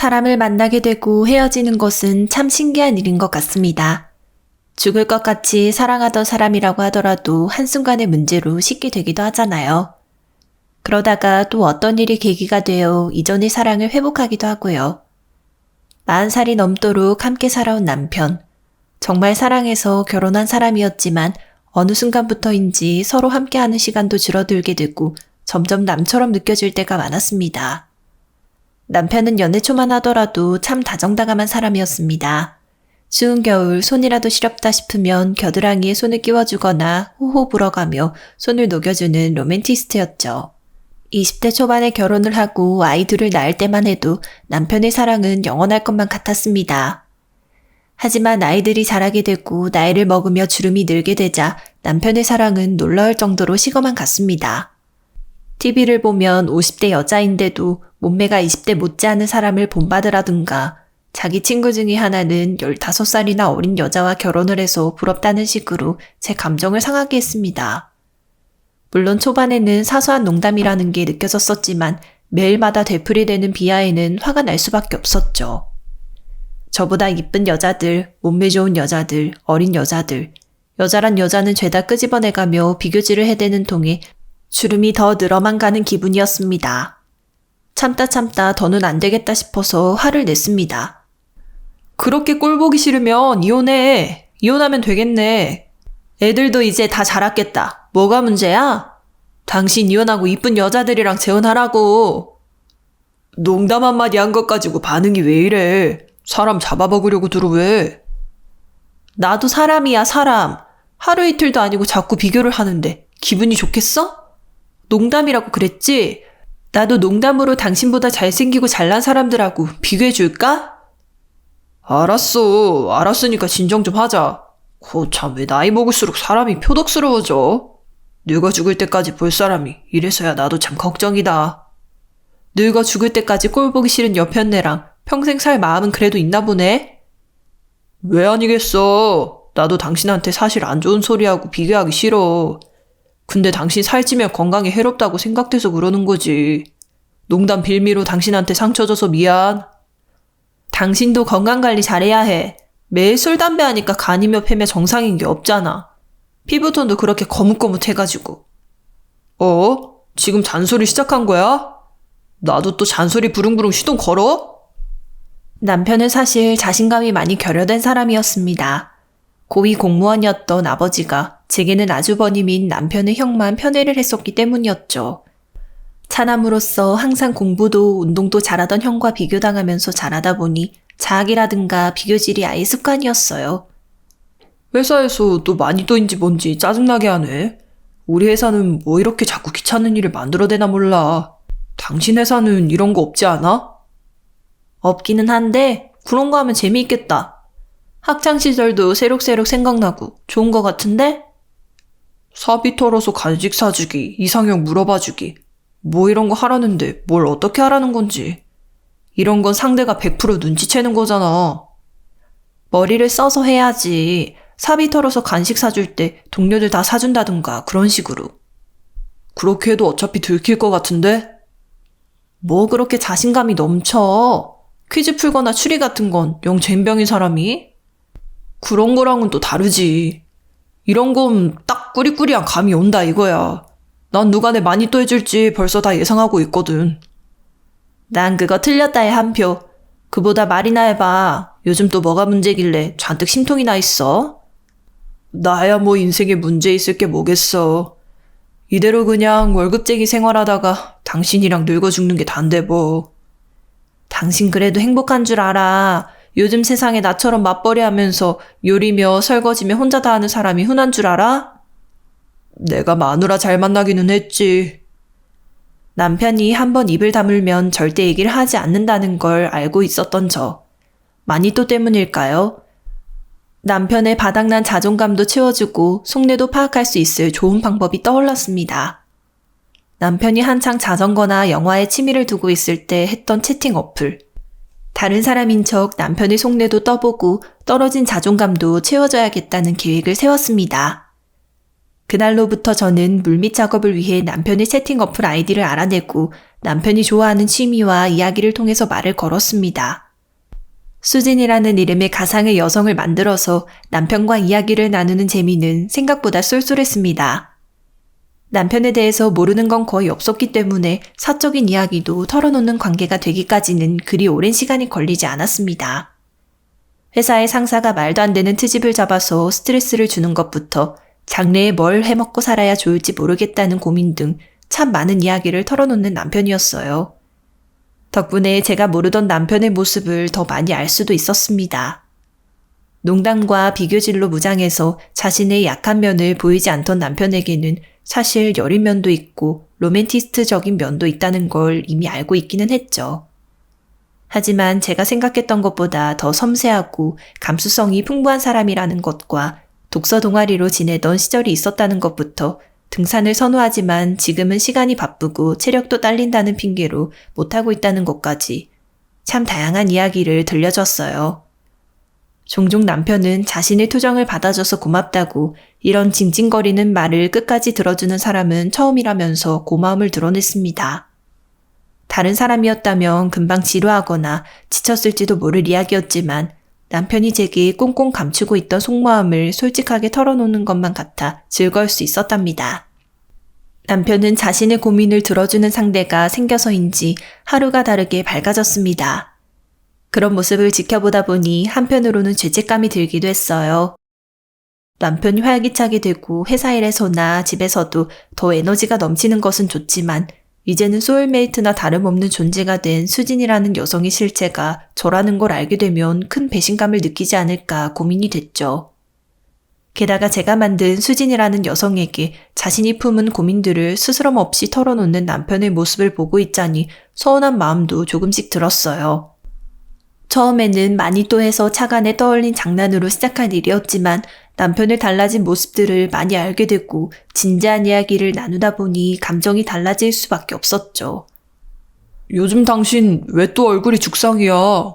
사람을 만나게 되고 헤어지는 것은 참 신기한 일인 것 같습니다. 죽을 것 같이 사랑하던 사람이라고 하더라도 한순간의 문제로 쉽게 되기도 하잖아요. 그러다가 또 어떤 일이 계기가 되어 이전의 사랑을 회복하기도 하고요. 40살이 넘도록 함께 살아온 남편. 정말 사랑해서 결혼한 사람이었지만 어느 순간부터인지 서로 함께하는 시간도 줄어들게 되고 점점 남처럼 느껴질 때가 많았습니다. 남편은 연애 초만 하더라도 참 다정다감한 사람이었습니다. 추운 겨울 손이라도 시렵다 싶으면 겨드랑이에 손을 끼워주거나 호호 불어가며 손을 녹여주는 로맨티스트였죠. 20대 초반에 결혼을 하고 아이 들을 낳을 때만 해도 남편의 사랑은 영원할 것만 같았습니다. 하지만 아이들이 자라게 되고 나이를 먹으며 주름이 늘게 되자 남편의 사랑은 놀라울 정도로 식어만 갔습니다. TV를 보면 50대 여자인데도 몸매가 20대 못지않은 사람을 본받으라든가 자기 친구 중에 하나는 15살이나 어린 여자와 결혼을 해서 부럽다는 식으로 제 감정을 상하게 했습니다. 물론 초반에는 사소한 농담이라는 게 느껴졌었지만 매일마다 되풀이되는 비하에는 화가 날 수밖에 없었죠. 저보다 이쁜 여자들, 몸매 좋은 여자들, 어린 여자들, 여자란 여자는 죄다 끄집어내가며 비교질을 해대는 통에 주름이 더 늘어만 가는 기분이었습니다. 참다 참다 더는 안 되겠다 싶어서 화를 냈습니다. 그렇게 꼴 보기 싫으면 이혼해. 이혼하면 되겠네. 애들도 이제 다 자랐겠다. 뭐가 문제야? 당신 이혼하고 이쁜 여자들이랑 재혼하라고. 농담 한마디 한 것 가지고 반응이 왜 이래? 사람 잡아먹으려고 들어 왜? 나도 사람이야, 사람. 하루 이틀도 아니고 자꾸 비교를 하는데 기분이 좋겠어? 농담이라고 그랬지? 나도 농담으로 당신보다 잘생기고 잘난 사람들하고 비교해 줄까? 알았어. 알았으니까 진정 좀 하자. 고참 왜 나이 먹을수록 사람이 표독스러워져? 늙어 죽을 때까지 볼 사람이 이래서야 나도 참 걱정이다. 늙어 죽을 때까지 꼴 보기 싫은 여편네랑 평생 살 마음은 그래도 있나 보네? 왜 아니겠어. 나도 당신한테 사실 안 좋은 소리하고 비교하기 싫어. 근데 당신 살찌면 건강에 해롭다고 생각돼서 그러는 거지. 농담 빌미로 당신한테 상처 줘서 미안. 당신도 건강관리 잘해야 해. 매일 술, 담배 하니까 간이며 폐며 정상인 게 없잖아. 피부톤도 그렇게 거뭇거뭇해가지고. 어? 지금 잔소리 시작한 거야? 나도 또 잔소리 부릉부릉 시동 걸어? 남편은 사실 자신감이 많이 결여된 사람이었습니다. 고위 공무원이었던 아버지가 제게는 아주버님인 남편의 형만 편애를 했었기 때문이었죠. 차남으로서 항상 공부도 운동도 잘하던 형과 비교당하면서 자라다 보니 자학이라든가 비교질이 아예 습관이었어요. 회사에서 또 많이 또인지 뭔지 짜증나게 하네. 우리 회사는 뭐 이렇게 자꾸 귀찮은 일을 만들어대나 몰라. 당신 회사는 이런 거 없지 않아? 없기는 한데 그런 거 하면 재미있겠다. 학창 시절도 새록새록 생각나고 좋은 거 같은데? 사비 털어서 간식 사주기, 이상형 물어봐주기. 뭐 이런 거 하라는데 뭘 어떻게 하라는 건지. 이런 건 상대가 100% 눈치채는 거잖아. 머리를 써서 해야지. 사비 털어서 간식 사줄 때 동료들 다 사준다든가 그런 식으로. 그렇게 해도 어차피 들킬 것 같은데? 뭐 그렇게 자신감이 넘쳐. 퀴즈 풀거나 추리 같은 건 영 젬병인 사람이? 그런 거랑은 또 다르지. 이런 건 딱 꾸리꾸리한 감이 온다 이거야. 난 누가 내 많이 또 해줄지 벌써 다 예상하고 있거든. 난 그거 틀렸다에 한 표. 그보다 말이나 해봐. 요즘 또 뭐가 문제길래 잔뜩 심통이 나 있어? 나야 뭐 인생에 문제 있을 게 뭐겠어. 이대로 그냥 월급쟁이 생활하다가 당신이랑 늙어 죽는 게 단데 뭐. 당신 그래도 행복한 줄 알아. 요즘 세상에 나처럼 맞벌이 하면서 요리며 설거지며 혼자 다 하는 사람이 흔한 줄 알아? 내가 마누라 잘 만나기는 했지. 남편이 한 번 입을 다물면 절대 얘기를 하지 않는다는 걸 알고 있었던 저. 마니또 때문일까요? 남편의 바닥난 자존감도 채워주고 속내도 파악할 수 있을 좋은 방법이 떠올랐습니다. 남편이 한창 자전거나 영화에 취미를 두고 있을 때 했던 채팅 어플. 다른 사람인 척 남편의 속내도 떠보고 떨어진 자존감도 채워줘야겠다는 계획을 세웠습니다. 그날로부터 저는 물밑 작업을 위해 남편의 채팅 어플 아이디를 알아내고 남편이 좋아하는 취미와 이야기를 통해서 말을 걸었습니다. 수진이라는 이름의 가상의 여성을 만들어서 남편과 이야기를 나누는 재미는 생각보다 쏠쏠했습니다. 남편에 대해서 모르는 건 거의 없었기 때문에 사적인 이야기도 털어놓는 관계가 되기까지는 그리 오랜 시간이 걸리지 않았습니다. 회사의 상사가 말도 안 되는 트집을 잡아서 스트레스를 주는 것부터 장래에 뭘 해먹고 살아야 좋을지 모르겠다는 고민 등 참 많은 이야기를 털어놓는 남편이었어요. 덕분에 제가 모르던 남편의 모습을 더 많이 알 수도 있었습니다. 농담과 비교질로 무장해서 자신의 약한 면을 보이지 않던 남편에게는 사실 여린 면도 있고 로맨티스트적인 면도 있다는 걸 이미 알고 있기는 했죠. 하지만 제가 생각했던 것보다 더 섬세하고 감수성이 풍부한 사람이라는 것과 독서 동아리로 지내던 시절이 있었다는 것부터 등산을 선호하지만 지금은 시간이 바쁘고 체력도 딸린다는 핑계로 못하고 있다는 것까지 참 다양한 이야기를 들려줬어요. 종종 남편은 자신의 투정을 받아줘서 고맙다고 이런 징징거리는 말을 끝까지 들어주는 사람은 처음이라면서 고마움을 드러냈습니다. 다른 사람이었다면 금방 지루하거나 지쳤을지도 모를 이야기였지만 남편이 제게 꽁꽁 감추고 있던 속마음을 솔직하게 털어놓는 것만 같아 즐거울 수 있었답니다. 남편은 자신의 고민을 들어주는 상대가 생겨서인지 하루가 다르게 밝아졌습니다. 그런 모습을 지켜보다 보니 한편으로는 죄책감이 들기도 했어요. 남편이 활기차게 되고 회사 일에서나 집에서도 더 에너지가 넘치는 것은 좋지만 이제는 소울메이트나 다름없는 존재가 된 수진이라는 여성의 실체가 저라는 걸 알게 되면 큰 배신감을 느끼지 않을까 고민이 됐죠. 게다가 제가 만든 수진이라는 여성에게 자신이 품은 고민들을 스스럼 없이 털어놓는 남편의 모습을 보고 있자니 서운한 마음도 조금씩 들었어요. 처음에는 많이 또해서 차간에 떠올린 장난으로 시작한 일이었지만 남편의 달라진 모습들을 많이 알게 됐고 진지한 이야기를 나누다 보니 감정이 달라질 수밖에 없었죠. 요즘 당신 왜 또 얼굴이 죽상이야?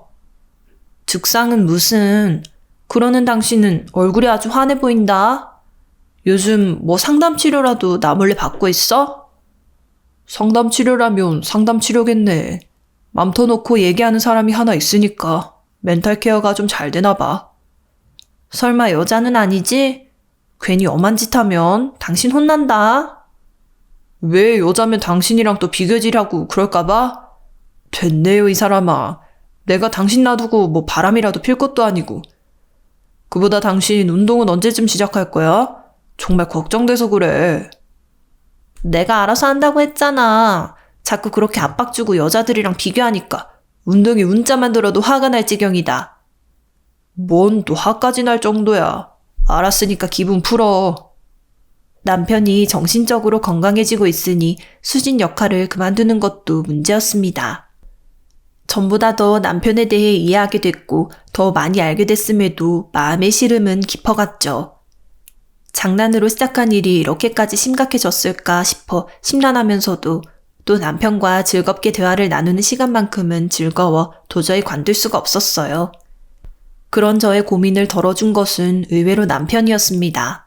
죽상은 무슨 그러는 당신은 얼굴이 아주 환해 보인다. 요즘 뭐 상담 치료라도 나 몰래 받고 있어? 상담 치료라면 상담 치료겠네. 맘 터놓고 얘기하는 사람이 하나 있으니까 멘탈 케어가 좀 잘 되나 봐. 설마 여자는 아니지? 괜히 엄한 짓 하면 당신 혼난다. 왜 여자면 당신이랑 또 비교질하고 그럴까봐? 됐네요, 이 사람아. 내가 당신 놔두고 뭐 바람이라도 필 것도 아니고. 그보다 당신 운동은 언제쯤 시작할 거야? 정말 걱정돼서 그래. 내가 알아서 한다고 했잖아. 자꾸 그렇게 압박 주고 여자들이랑 비교하니까 운동이 운자만 들어도 화가 날 지경이다. 뭔 또 화까지 날 정도야. 알았으니까 기분 풀어. 남편이 정신적으로 건강해지고 있으니 수진 역할을 그만두는 것도 문제였습니다. 전보다 더 남편에 대해 이해하게 됐고 더 많이 알게 됐음에도 마음의 시름은 깊어갔죠. 장난으로 시작한 일이 이렇게까지 심각해졌을까 싶어 심란하면서도 또 남편과 즐겁게 대화를 나누는 시간만큼은 즐거워 도저히 관둘 수가 없었어요. 그런 저의 고민을 덜어준 것은 의외로 남편이었습니다.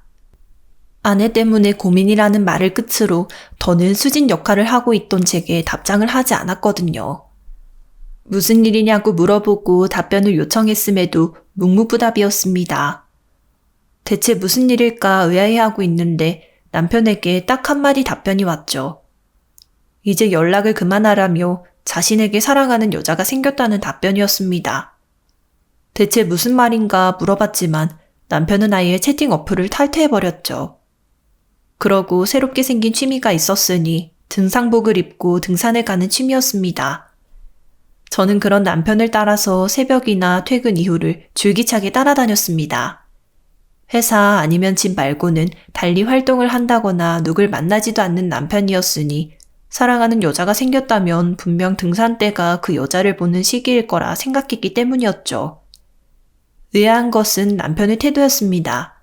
아내 때문에 고민이라는 말을 끝으로 더는 수진 역할을 하고 있던 제게 답장을 하지 않았거든요. 무슨 일이냐고 물어보고 답변을 요청했음에도 묵묵부답이었습니다. 대체 무슨 일일까 의아해하고 있는데 남편에게 딱 한마디 답변이 왔죠. 이제 연락을 그만하라며 자신에게 사랑하는 여자가 생겼다는 답변이었습니다. 대체 무슨 말인가 물어봤지만 남편은 아예 채팅 어플을 탈퇴해버렸죠. 그러고 새롭게 생긴 취미가 있었으니 등산복을 입고 등산에 가는 취미였습니다. 저는 그런 남편을 따라서 새벽이나 퇴근 이후를 줄기차게 따라다녔습니다. 회사 아니면 집 말고는 달리 활동을 한다거나 누굴 만나지도 않는 남편이었으니 사랑하는 여자가 생겼다면 분명 등산 때가 그 여자를 보는 시기일 거라 생각했기 때문이었죠. 의아한 것은 남편의 태도였습니다.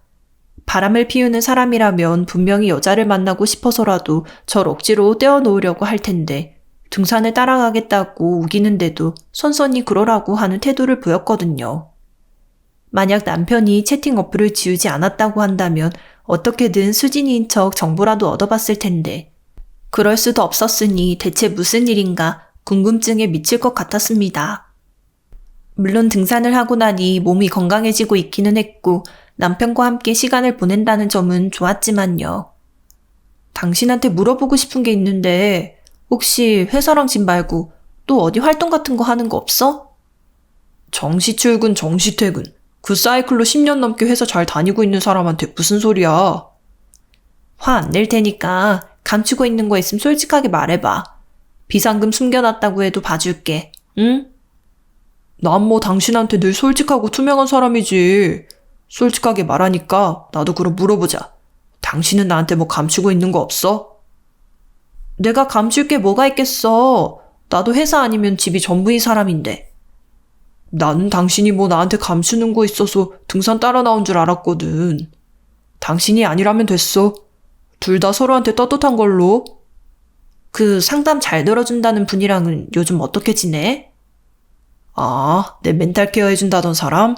바람을 피우는 사람이라면 분명히 여자를 만나고 싶어서라도 절 억지로 떼어놓으려고 할 텐데 등산에 따라가겠다고 우기는데도 선선히 그러라고 하는 태도를 보였거든요. 만약 남편이 채팅 어플을 지우지 않았다고 한다면 어떻게든 수진이인 척 정보라도 얻어봤을 텐데. 그럴 수도 없었으니 대체 무슨 일인가 궁금증에 미칠 것 같았습니다. 물론 등산을 하고 나니 몸이 건강해지고 있기는 했고 남편과 함께 시간을 보낸다는 점은 좋았지만요. 당신한테 물어보고 싶은 게 있는데 혹시 회사랑 집 말고 또 어디 활동 같은 거 하는 거 없어? 정시 출근, 정시 퇴근. 그 사이클로 10년 넘게 회사 잘 다니고 있는 사람한테 무슨 소리야? 화 안 낼 테니까 감추고 있는 거 있으면 솔직하게 말해봐. 비상금 숨겨놨다고 해도 봐줄게. 응? 난 뭐 당신한테 늘 솔직하고 투명한 사람이지. 솔직하게 말하니까 나도 그럼 물어보자. 당신은 나한테 뭐 감추고 있는 거 없어? 내가 감출 게 뭐가 있겠어. 나도 회사 아니면 집이 전부인 사람인데. 나는 당신이 뭐 나한테 감추는 거 있어서 등산 따라 나온 줄 알았거든. 당신이 아니라면 됐어. 둘 다 서로한테 떳떳한 걸로. 그 상담 잘 들어준다는 분이랑은 요즘 어떻게 지내? 아, 내 멘탈 케어 해준다던 사람?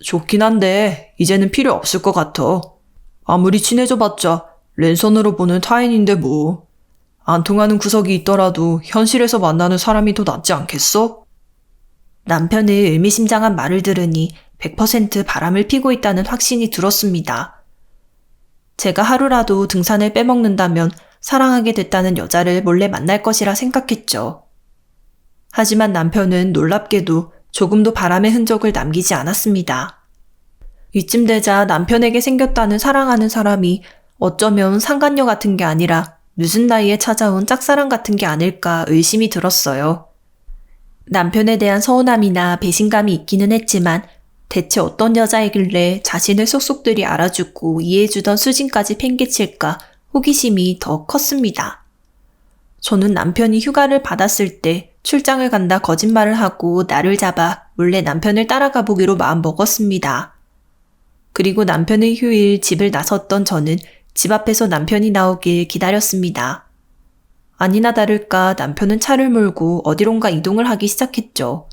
좋긴 한데, 이제는 필요 없을 것 같아. 아무리 친해져봤자, 랜선으로 보는 타인인데 뭐. 안 통하는 구석이 있더라도 현실에서 만나는 사람이 더 낫지 않겠어? 남편의 의미심장한 말을 들으니 100% 바람을 피고 있다는 확신이 들었습니다. 제가 하루라도 등산을 빼먹는다면 사랑하게 됐다는 여자를 몰래 만날 것이라 생각했죠. 하지만 남편은 놀랍게도 조금도 바람의 흔적을 남기지 않았습니다. 이쯤 되자 남편에게 생겼다는 사랑하는 사람이 어쩌면 상간녀 같은 게 아니라 늦은 나이에 찾아온 짝사랑 같은 게 아닐까 의심이 들었어요. 남편에 대한 서운함이나 배신감이 있기는 했지만 대체 어떤 여자이길래 자신을 속속들이 알아주고 이해해주던 수진까지 팽개칠까 호기심이 더 컸습니다. 저는 남편이 휴가를 받았을 때 출장을 간다 거짓말을 하고 나를 잡아 몰래 남편을 따라가 보기로 마음 먹었습니다. 그리고 남편의 휴일 집을 나섰던 저는 집 앞에서 남편이 나오길 기다렸습니다. 아니나 다를까 남편은 차를 몰고 어디론가 이동을 하기 시작했죠.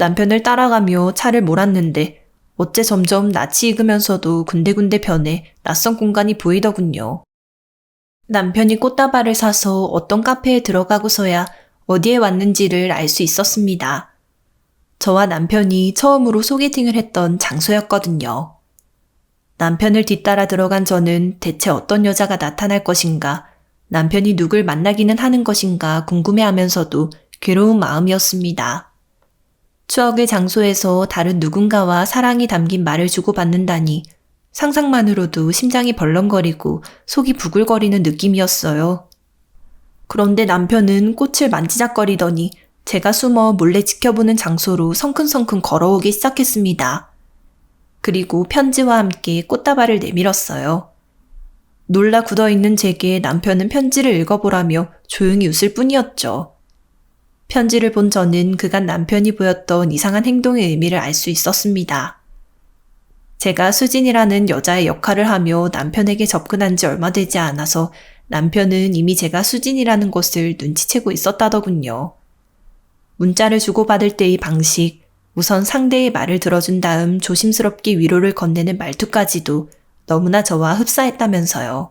남편을 따라가며 차를 몰았는데 어째 점점 낯이 익으면서도 군데군데 변해 낯선 공간이 보이더군요. 남편이 꽃다발을 사서 어떤 카페에 들어가고서야 어디에 왔는지를 알 수 있었습니다. 저와 남편이 처음으로 소개팅을 했던 장소였거든요. 남편을 뒤따라 들어간 저는 대체 어떤 여자가 나타날 것인가, 남편이 누굴 만나기는 하는 것인가 궁금해 하면서도 괴로운 마음이었습니다. 추억의 장소에서 다른 누군가와 사랑이 담긴 말을 주고받는다니 상상만으로도 심장이 벌렁거리고 속이 부글거리는 느낌이었어요. 그런데 남편은 꽃을 만지작거리더니 제가 숨어 몰래 지켜보는 장소로 성큼성큼 걸어오기 시작했습니다. 그리고 편지와 함께 꽃다발을 내밀었어요. 놀라 굳어있는 제게 남편은 편지를 읽어보라며 조용히 웃을 뿐이었죠. 편지를 본 저는 그간 남편이 보였던 이상한 행동의 의미를 알 수 있었습니다. 제가 수진이라는 여자의 역할을 하며 남편에게 접근한 지 얼마 되지 않아서 남편은 이미 제가 수진이라는 것을 눈치채고 있었다더군요. 문자를 주고받을 때의 방식, 우선 상대의 말을 들어준 다음 조심스럽게 위로를 건네는 말투까지도 너무나 저와 흡사했다면서요.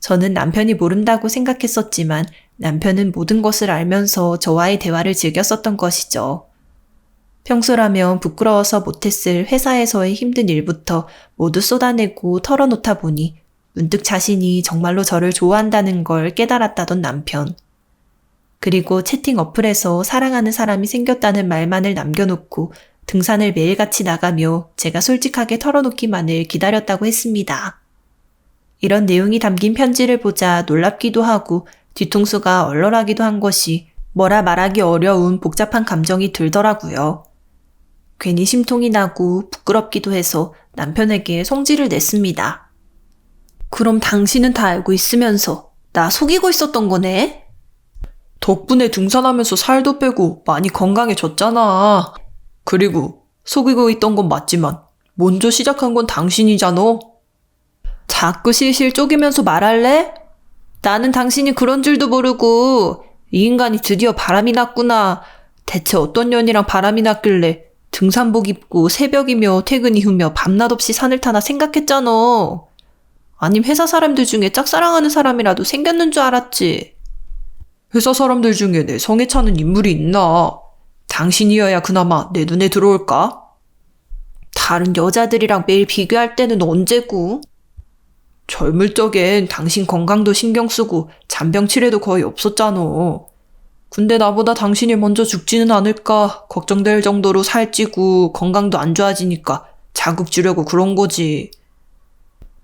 저는 남편이 모른다고 생각했었지만 남편은 모든 것을 알면서 저와의 대화를 즐겼었던 것이죠. 평소라면 부끄러워서 못했을 회사에서의 힘든 일부터 모두 쏟아내고 털어놓다 보니 문득 자신이 정말로 저를 좋아한다는 걸 깨달았다던 남편. 그리고 채팅 어플에서 사랑하는 사람이 생겼다는 말만을 남겨놓고 등산을 매일같이 나가며 제가 솔직하게 털어놓기만을 기다렸다고 했습니다. 이런 내용이 담긴 편지를 보자 놀랍기도 하고 뒤통수가 얼얼하기도 한 것이 뭐라 말하기 어려운 복잡한 감정이 들더라고요. 괜히 심통이 나고 부끄럽기도 해서 남편에게 성질을 냈습니다. 그럼 당신은 다 알고 있으면서 나 속이고 있었던 거네? 덕분에 등산하면서 살도 빼고 많이 건강해졌잖아. 그리고 속이고 있던 건 맞지만 먼저 시작한 건 당신이잖아. 자꾸 실실 쪼개면서 말할래? 나는 당신이 그런 줄도 모르고 이 인간이 드디어 바람이 났구나. 대체 어떤 년이랑 바람이 났길래 등산복 입고 새벽이며 퇴근 이후며 밤낮 없이 산을 타나 생각했잖아. 아님 회사 사람들 중에 짝사랑하는 사람이라도 생겼는 줄 알았지. 회사 사람들 중에 내 성에 차는 인물이 있나? 당신이어야 그나마 내 눈에 들어올까? 다른 여자들이랑 매일 비교할 때는 언제고? 젊을 적엔 당신 건강도 신경 쓰고 잔병 치레도 거의 없었잖아. 근데 나보다 당신이 먼저 죽지는 않을까 걱정될 정도로 살찌고 건강도 안 좋아지니까 자극 주려고 그런 거지.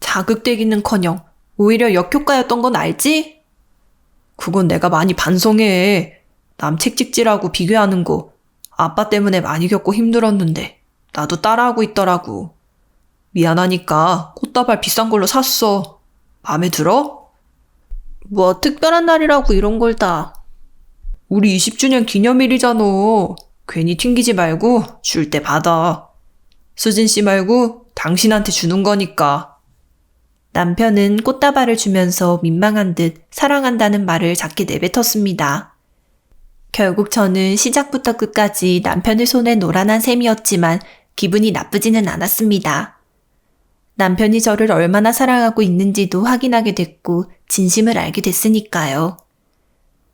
자극되기는커녕 오히려 역효과였던 건 알지? 그건 내가 많이 반성해. 남 책찍질하고 비교하는 거 아빠 때문에 많이 겪고 힘들었는데 나도 따라하고 있더라고. 미안하니까 꽃다발 비싼 걸로 샀어. 마음에 들어? 뭐 특별한 날이라고 이런 걸 다. 우리 20주년 기념일이잖아. 괜히 튕기지 말고 줄 때 받아. 수진 씨 말고 당신한테 주는 거니까. 남편은 꽃다발을 주면서 민망한 듯 사랑한다는 말을 작게 내뱉었습니다. 결국 저는 시작부터 끝까지 남편의 손에 노란한 셈이었지만 기분이 나쁘지는 않았습니다. 남편이 저를 얼마나 사랑하고 있는지도 확인하게 됐고 진심을 알게 됐으니까요.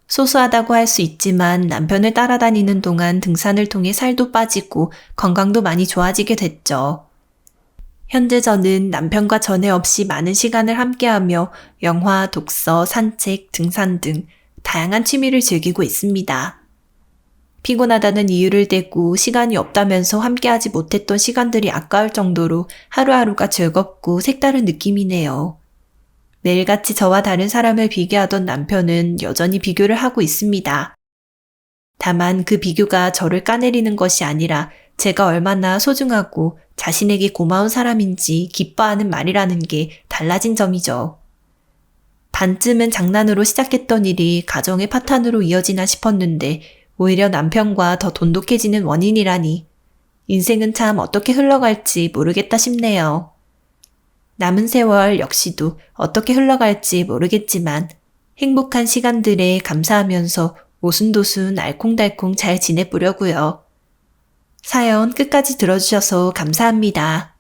소소하다고 할 수 있지만 남편을 따라다니는 동안 등산을 통해 살도 빠지고 건강도 많이 좋아지게 됐죠. 현재 저는 남편과 전에 없이 많은 시간을 함께하며 영화, 독서, 산책, 등산 등 다양한 취미를 즐기고 있습니다. 피곤하다는 이유를 대고 시간이 없다면서 함께하지 못했던 시간들이 아까울 정도로 하루하루가 즐겁고 색다른 느낌이네요. 매일같이 저와 다른 사람을 비교하던 남편은 여전히 비교를 하고 있습니다. 다만 그 비교가 저를 까내리는 것이 아니라 제가 얼마나 소중하고 자신에게 고마운 사람인지 기뻐하는 말이라는 게 달라진 점이죠. 반쯤은 장난으로 시작했던 일이 가정의 파탄으로 이어지나 싶었는데 오히려 남편과 더 돈독해지는 원인이라니 인생은 참 어떻게 흘러갈지 모르겠다 싶네요. 남은 세월 역시도 어떻게 흘러갈지 모르겠지만 행복한 시간들에 감사하면서 오순도순 알콩달콩 잘 지내보려고요. 사연 끝까지 들어주셔서 감사합니다.